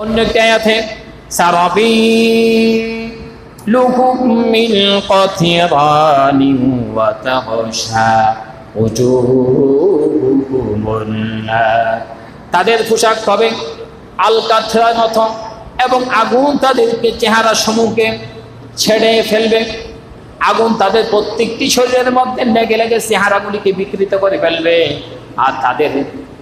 অন্য একটি আয়াতে সারাবি। লুহুম মিন কাথিরানিন ওয়া তাগশা উজুহুহুমুন নার। তাদের পোশাক হবে আল কাথরার মতো এবং আগুন তাদেরকে চেহারা সমূহকে ছেড়ে ফেলবে। আগুন তাদের প্রত্যেকটি শরীরের মধ্যে লেগে লেগে চেহারাগুলিকে বিকৃত করে ফেলবে। আর তাদের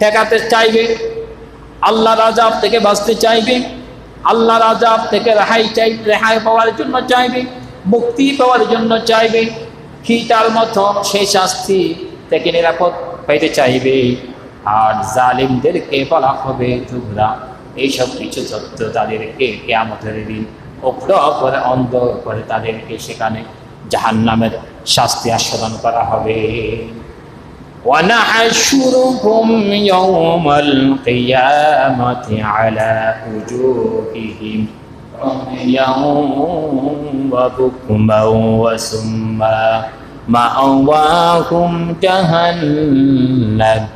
ঠেকাতে চাইবে আল্লাহ রাজাব থেকে বাঁচতে চাইবে আল্লাহ রাজাব থেকে রেহাই চাই, রেহাই পাওয়ার জন্য চাইবে, মুক্তি পাওয়ার জন্য চাইবে, খিটার মতো সেই শাস্তি থেকে নিরাপদ পাইতে চাইবে। আর জালিমদেরকে বলা হবে, তোমরা এইসব কিছু সত্য তাদেরকে কেয়ামতের দিন অগ্র করে অন্ধ করে তাদেরকে সেখানে জাহান্নামের শাস্তি আস্বাদন করা হবে। ونحشرهم يوم القيامة على وجوههم عميا وبكما وسما مأواهم جهنم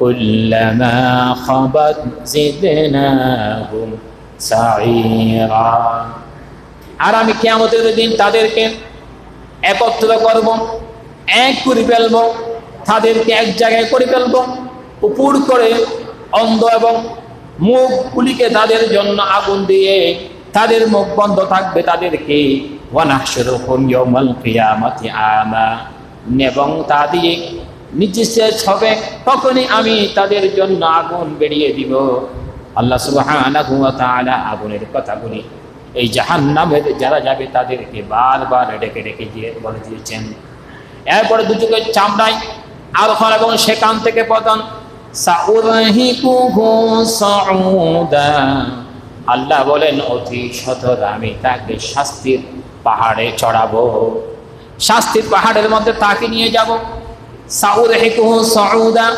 كلما خبت زدناهم سعيرا আর আমি কেয়ামতের দিন তাদেরকে একত্র করব এক করে ফেলবো তাদেরকে এক জায়গায় করে ফেলব, উপর করে অন্ধ এবং মুখগুলিকে তাদের জন্য আগুন দিয়ে তাদের মুখ বন্ধ থাকবে তাদেরকে। এবং তা দিয়ে নির্দেশ হবে, তখনই আমি তাদের জন্য আগুন বেরিয়ে দিব। আল্লাহ তাআলা আগুনের কথাগুলি এই জাহান্নামের যারা যাবে তাদেরকে বারবার ডেকে ডেকে দিয়ে বলে দিয়েছেন। এরপরে দুচোখের চামড়ায় আরফান এবং সেখান থেকে পতন। সাউদা। আল্লাহ বলেন, অতি সতর আমি তাকে শাস্তির পাহাড়ে চড়াবো। শাস্তির পাহাড়ের মধ্যে তাকে নিয়ে যাব। সাউরাহিকুহু সাউদা।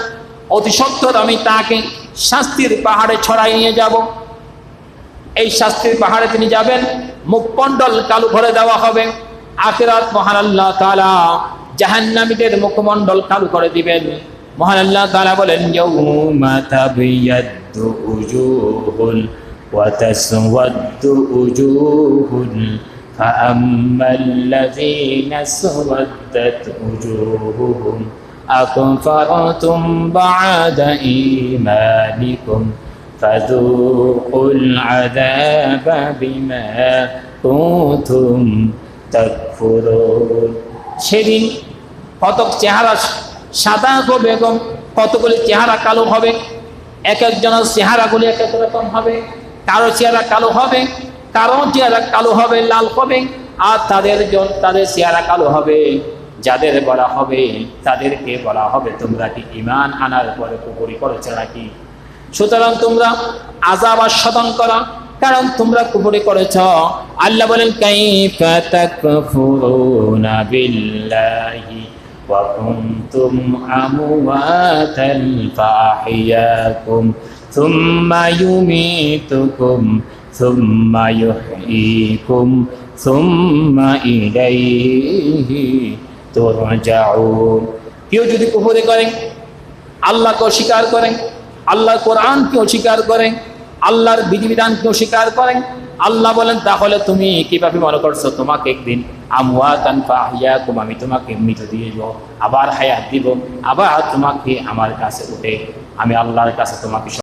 অতি সত্তর আমি তাকে শাস্তির পাহাড়ে ছড়াই নিয়ে যাব। এই শাস্তির পাহাড়ে তিনি যাবেন। মুখমণ্ডল কালু ভরে দেওয়া হবে। আখেরাত মহান আল্লাহ তাআলা জাহান্নামীদের মুখমণ্ডল কালু করে দিবেন মহান আল্লাহ তাআলা বলেন ইয়াউমা তাবিয়াদ্দু উজুহুন ওয়া তাসওয়াদ্দু উজুহুন فأما الذين اسودت وجوههم أكفرتم بعد إيمانكم فذوقوا العذاب بما كنتم تكفرون সেদিন কতক চেহারা সাদা হবে এবং কতগুলি চেহারা কালো হবে। এক একজনের চেহারাগুলি এক এক রকম হবে। কারও চেহারা কালো হবে, কারও চেহারা কালো হবে, লাল হবে, আর তাদের জন তাদের চেহারা কালো হবে। যাদের বলা হবে, তাদেরকে বলা হবে। তোমরা কি ইমান আনার পরে কুপুরি করেছে নাকি? সুতরাং তোমরা আজাব আস্বাদন করা, কারণ তোমরা কুপুরি করেছ। আল্লাহ বলেন, কাইফা তাকফুরুনা বিল্লাহি। কুনতুম আমওয়াতান ফাহিয়াকুম থুম্মা ইউমিতুকুম থুম্মা ইউহয়িকুম থুম্মা ইলাইহি তুরজাউন কেউ যদি কুপুরি করে, আল্লাহকে অস্বীকার করেন আল্লাহর কোরআনকে অস্বীকার করেন আল্লাহর বিধিবিধানকে অস্বীকার করেন আল্লাহ বলেন, তাহলে তুমি কীভাবে মনে করছ? তোমাকে একদিন আমওয়াতান ফাহিয়াকুম আমি তোমাকে মৃত দিয়ে দিব। আবার হায়াত দিব, আবার তোমাকে আমার কাছে উঠে, আমি আল্লাহর কাছে তোমাকে